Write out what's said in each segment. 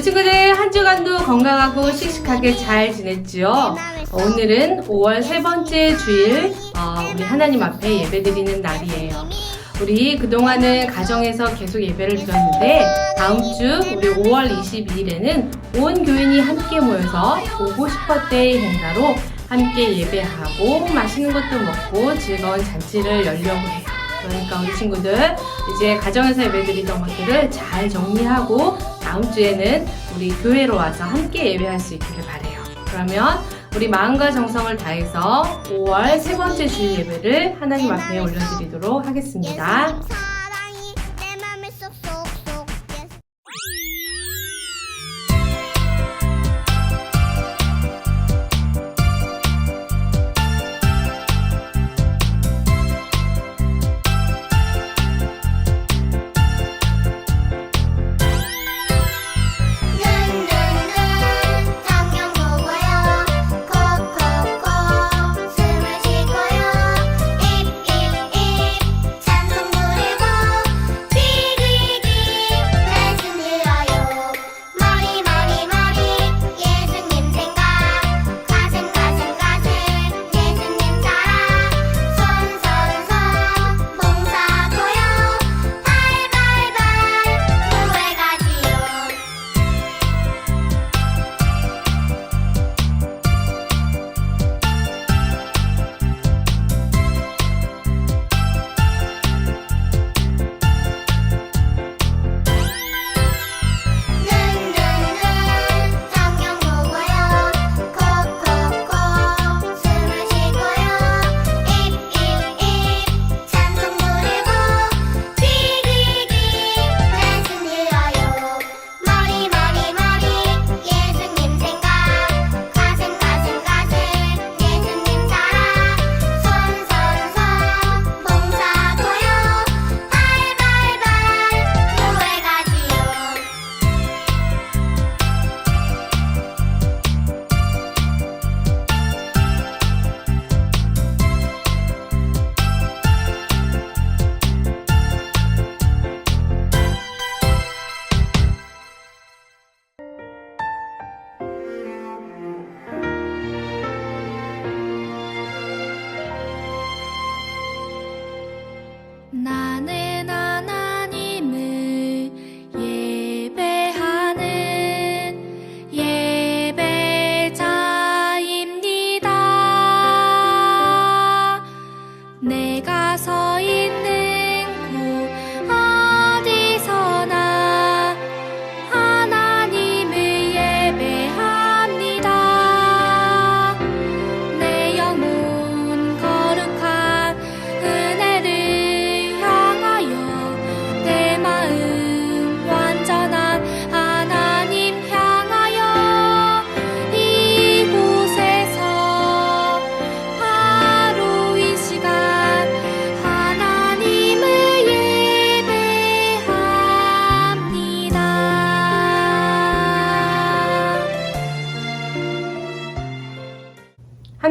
우리 친구들 한 주간도 건강하고 씩씩하게 잘 지냈지요? 오늘은 5월 세 번째 주일 어, 우리 하나님 앞에 예배드리는 날이에요. 우리 그동안은 가정에서 계속 예배를 드렸는데 다음 주 우리 5월 22일에는 온 교인이 함께 모여서 오고 싶었데이 행사로 함께 예배하고 맛있는 것도 먹고 즐거운 잔치를 열려고 해요. 그러니까 우리 친구들 이제 가정에서 예배드리던 것들을 잘 정리하고 다음 주에는 우리 교회로 와서 함께 예배할 수 있기를 바래요. 그러면 우리 마음과 정성을 다해서 5월 세 번째 주일 예배를 하나님 앞에 올려드리도록 하겠습니다.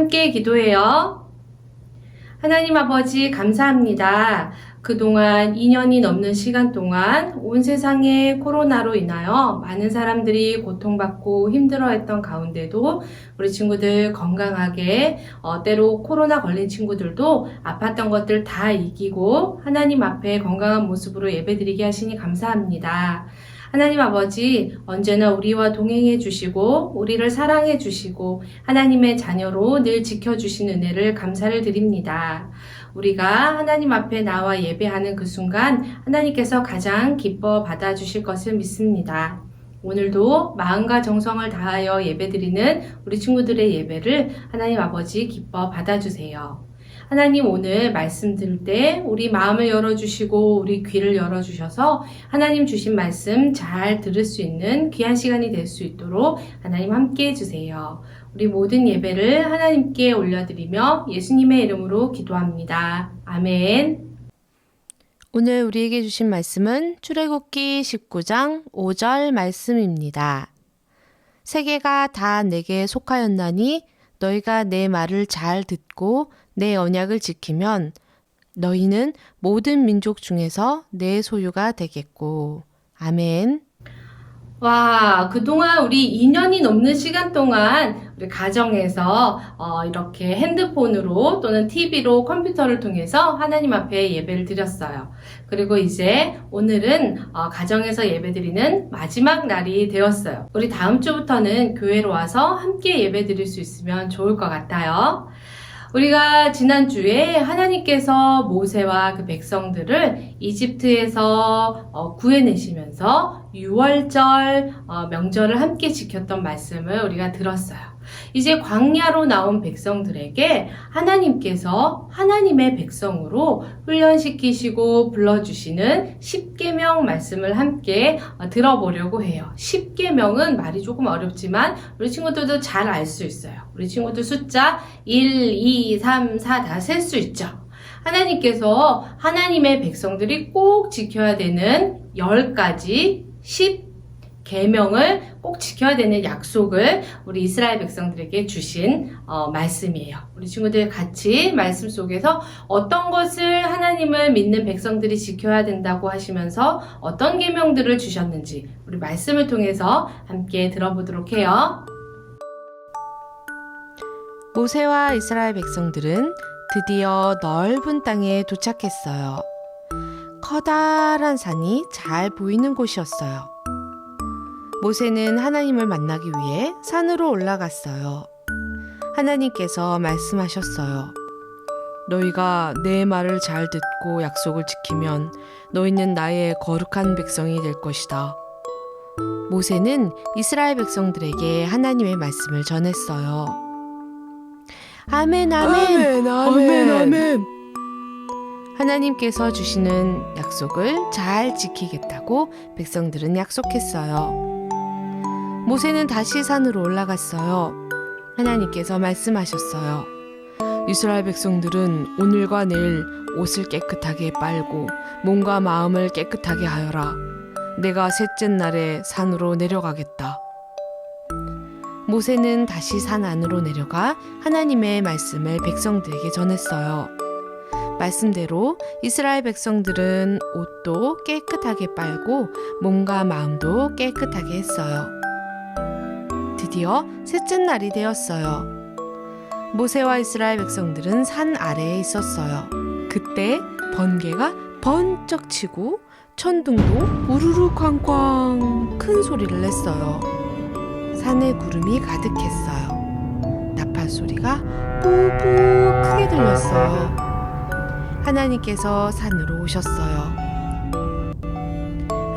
함께 기도해요. 하나님 아버지 감사합니다. 그동안 2년이 넘는 시간 동안 온 세상에 코로나로 인하여 많은 사람들이 고통받고 힘들어했던 가운데도 우리 친구들 건강하게 어, 때로 코로나 걸린 친구들도 아팠던 것들 다 이기고 하나님 앞에 건강한 모습으로 예배드리게 하시니 감사합니다. 하나님 아버지 언제나 우리와 동행해 주시고 우리를 사랑해 주시고 하나님의 자녀로 늘 지켜 주신 은혜를 감사를 드립니다. 우리가 하나님 앞에 나와 예배하는 그 순간 하나님께서 가장 기뻐 받아 주실 것을 믿습니다. 오늘도 마음과 정성을 다하여 예배드리는 우리 친구들의 예배를 하나님 아버지 기뻐 받아주세요. 하나님 오늘 말씀 들을 때 우리 마음을 열어주시고 우리 귀를 열어주셔서 하나님 주신 말씀 잘 들을 수 있는 귀한 시간이 될 수 있도록 하나님 함께 해주세요. 우리 모든 예배를 하나님께 올려드리며 예수님의 이름으로 기도합니다. 아멘. 오늘 우리에게 주신 말씀은 출애굽기 19장 5절 말씀입니다. 세계가 다 내게 속하였나니 너희가 내 말을 잘 듣고 내 언약을 지키면 너희는 모든 민족 중에서 내 소유가 되겠고. 아멘. 와, 그동안 우리 2년이 넘는 시간 동안 우리 가정에서 어, 이렇게 핸드폰으로 또는 TV로 컴퓨터를 통해서 하나님 앞에 예배를 드렸어요. 그리고 이제 오늘은 어, 가정에서 예배 드리는 마지막 날이 되었어요. 우리 다음 주부터는 교회로 와서 함께 예배 드릴 수 있으면 좋을 것 같아요. 우리가 지난주에 하나님께서 모세와 그 백성들을 이집트에서 어, 구해내시면서 6월절 어, 명절을 함께 지켰던 말씀을 우리가 들었어요. 이제 광야로 나온 백성들에게 하나님께서 하나님의 백성으로 훈련시키시고 불러주시는 10계명 말씀을 함께 어, 들어보려고 해요. 10계명은 말이 조금 어렵지만 우리 친구들도 잘 알 수 있어요. 우리 친구들 숫자 1, 2, 3, 4 다 셀 수 있죠. 하나님께서 하나님의 백성들이 꼭 지켜야 되는 10가지 10 계명을 꼭 지켜야 되는 약속을 우리 이스라엘 백성들에게 주신 어, 말씀이에요. 우리 친구들 같이 말씀 속에서 어떤 것을 하나님을 믿는 백성들이 지켜야 된다고 하시면서 어떤 계명들을 주셨는지 우리 말씀을 통해서 함께 들어보도록 해요. 모세와 이스라엘 백성들은 드디어 넓은 땅에 도착했어요. 커다란 산이 잘 보이는 곳이었어요. 모세는 하나님을 만나기 위해 산으로 올라갔어요. 하나님께서 말씀하셨어요. 너희가 내 말을 잘 듣고 약속을 지키면 너희는 나의 거룩한 백성이 될 것이다. 모세는 이스라엘 백성들에게 하나님의 말씀을 전했어요. 아멘, 아멘. 아멘, 아멘. 하나님께서 주시는 약속을 잘 지키겠다고 백성들은 약속했어요. 모세는 다시 산으로 올라갔어요. 하나님께서 말씀하셨어요. 이스라엘 백성들은 오늘과 내일 옷을 깨끗하게 빨고 몸과 마음을 깨끗하게 하여라. 내가 셋째 날에 산으로 내려가겠다. 모세는 다시 산 안으로 내려가 하나님의 말씀을 백성들에게 전했어요. 말씀대로 이스라엘 백성들은 옷도 깨끗하게 빨고 몸과 마음도 깨끗하게 했어요. 드디어 셋째 날이 되었어요. 모세와 이스라엘 백성들은 산 아래에 있었어요. 그때 번개가 번쩍 치고 천둥도 우르르 쾅쾅 큰 소리를 냈어요. 산에 구름이 가득했어요. 나팔 소리가 뿌뿌 크게 들렸어요. 하나님께서 산으로 오셨어요.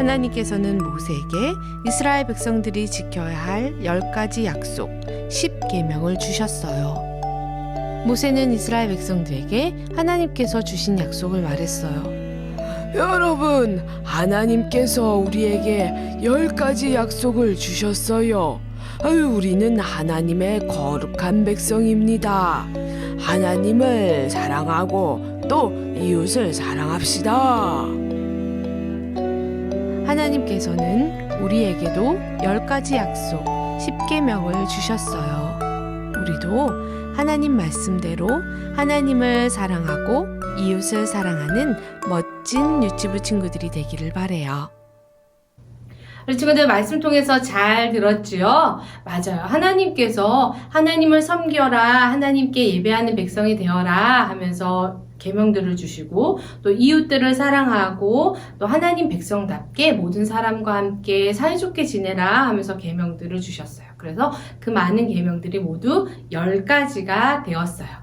하나님께서는 모세에게 이스라엘 백성들이 지켜야 할 열 가지 약속, 10계명을 주셨어요. 모세는 이스라엘 백성들에게 하나님께서 주신 약속을 말했어요. 여러분, 하나님께서 우리에게 열 가지 약속을 주셨어요. 우리는 하나님의 거룩한 백성입니다. 하나님을 사랑하고 또 이웃을 사랑합시다. 하나님께서는 우리에게도 열 가지 약속, 10계명을 주셨어요. 우리도 하나님 말씀대로 하나님을 사랑하고 이웃을 사랑하는 멋진 유치부 친구들이 되기를 바래요. 우리 친구들 말씀 통해서 잘 들었지요? 맞아요. 하나님께서 하나님을 섬겨라, 하나님께 예배하는 백성이 되어라 하면서 계명들을 주시고 또 이웃들을 사랑하고 또 하나님 백성답게 모든 사람과 함께 사이좋게 지내라 하면서 계명들을 주셨어요. 그래서 그 많은 계명들이 모두 열 가지가 되었어요.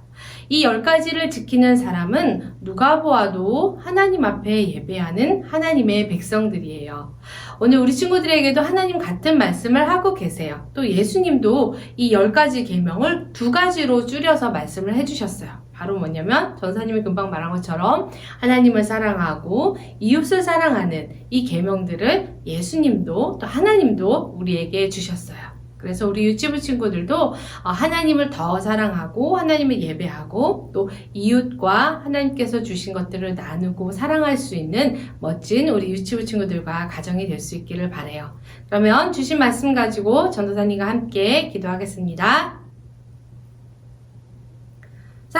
이열 가지를 지키는 사람은 누가 보아도 하나님 앞에 예배하는 하나님의 백성들이에요. 오늘 우리 친구들에게도 하나님 같은 말씀을 하고 계세요. 또 예수님도 이열 가지 계명을 두 가지로 줄여서 말씀을 해 주셨어요. 바로 뭐냐면 전사님이 금방 말한 것처럼 하나님을 사랑하고 이웃을 사랑하는 이 계명들을 예수님도 또 하나님도 우리에게 주셨어요. 그래서 우리 유치부 친구들도 어, 하나님을 더 사랑하고 하나님을 예배하고 또 이웃과 하나님께서 주신 것들을 나누고 사랑할 수 있는 멋진 우리 유치부 친구들과 가정이 될 수 있기를 바래요. 그러면 주신 말씀 가지고 전도사님과 함께 기도하겠습니다.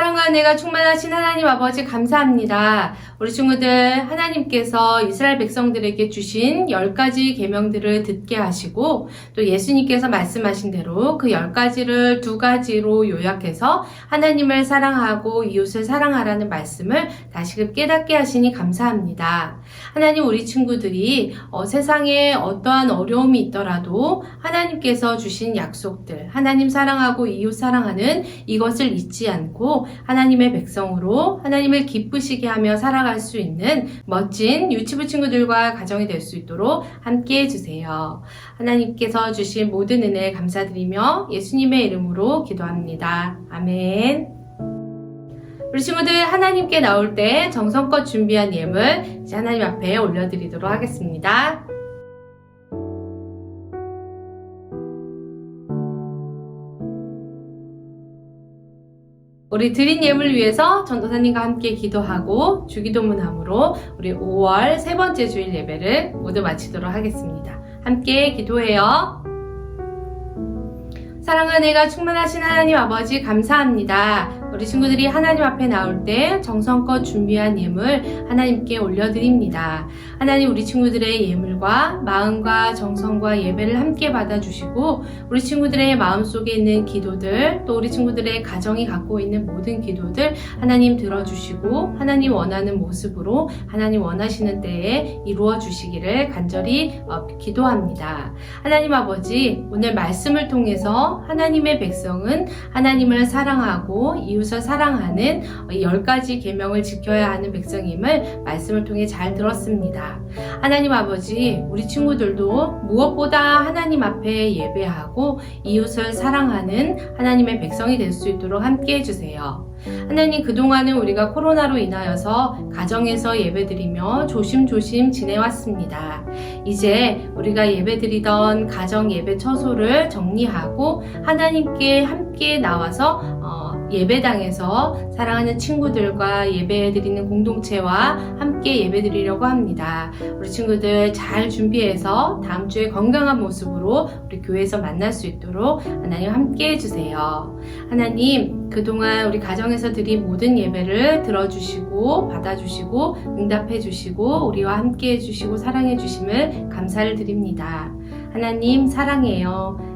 사랑과 은혜가 충만하신 하나님 아버지 감사합니다. 우리 친구들 하나님께서 이스라엘 백성들에게 주신 열 가지 계명들을 듣게 하시고 또 예수님께서 말씀하신 대로 그 열 가지를 두 가지로 요약해서 하나님을 사랑하고 이웃을 사랑하라는 말씀을 다시금 깨닫게 하시니 감사합니다. 하나님 우리 친구들이 어, 세상에 어떠한 어려움이 있더라도 하나님께서 주신 약속들 하나님 사랑하고 이웃 사랑하는 이것을 잊지 않고 하나님의 백성으로 하나님을 기쁘시게 하며 살아갈 수 있는 멋진 유치부 친구들과 가정이 될 수 있도록 함께 해주세요. 하나님께서 주신 모든 은혜 감사드리며 예수님의 이름으로 기도합니다. 아멘. 우리 친구들 하나님께 나올 때 정성껏 준비한 예물 이제 하나님 앞에 올려드리도록 하겠습니다. 우리 드린 예물 위해서 전도사님과 함께 기도하고 주기도문함으로 우리 5월 세 번째 주일 예배를 모두 마치도록 하겠습니다. 함께 기도해요. 사랑하는 애가 충만하신 하나님 아버지 감사합니다. 우리 친구들이 하나님 앞에 나올 때 정성껏 준비한 예물 하나님께 올려드립니다. 하나님 우리 친구들의 예물과 마음과 정성과 예배를 함께 받아주시고 우리 친구들의 마음속에 있는 기도들 또 우리 친구들의 가정이 갖고 있는 모든 기도들 하나님 들어주시고 하나님 원하는 모습으로 하나님 원하시는 때에 이루어 주시기를 간절히 어, 기도합니다. 하나님 아버지 오늘 말씀을 통해서 하나님의 백성은 하나님을 사랑하고 이웃 을 사랑하는 이열 가지 계명을 지켜야 하는 백성임을 말씀을 통해 잘 들었습니다. 하나님 아버지 우리 친구들도 무엇보다 하나님 앞에 예배하고 이웃을 사랑하는 하나님의 백성이 될 수 있도록 함께 해주세요. 하나님 그동안은 우리가 코로나로 인하여서 가정에서 예배드리며 조심조심 지내왔습니다. 이제 우리가 예배드리던 가정 예배 처소를 정리하고 하나님께 함께 나와서 어, 예배당에서 사랑하는 친구들과 예배드리는 공동체와 함께 예배드리려고 합니다. 우리 친구들 잘 준비해서 다음 주에 건강한 모습으로 우리 교회에서 만날 수 있도록 하나님 함께 해주세요. 하나님, 그동안 우리 가정에서 드린 모든 예배를 들어주시고, 받아주시고, 응답해주시고, 우리와 함께 해주시고, 사랑해주심을 감사를 드립니다. 하나님, 사랑해요.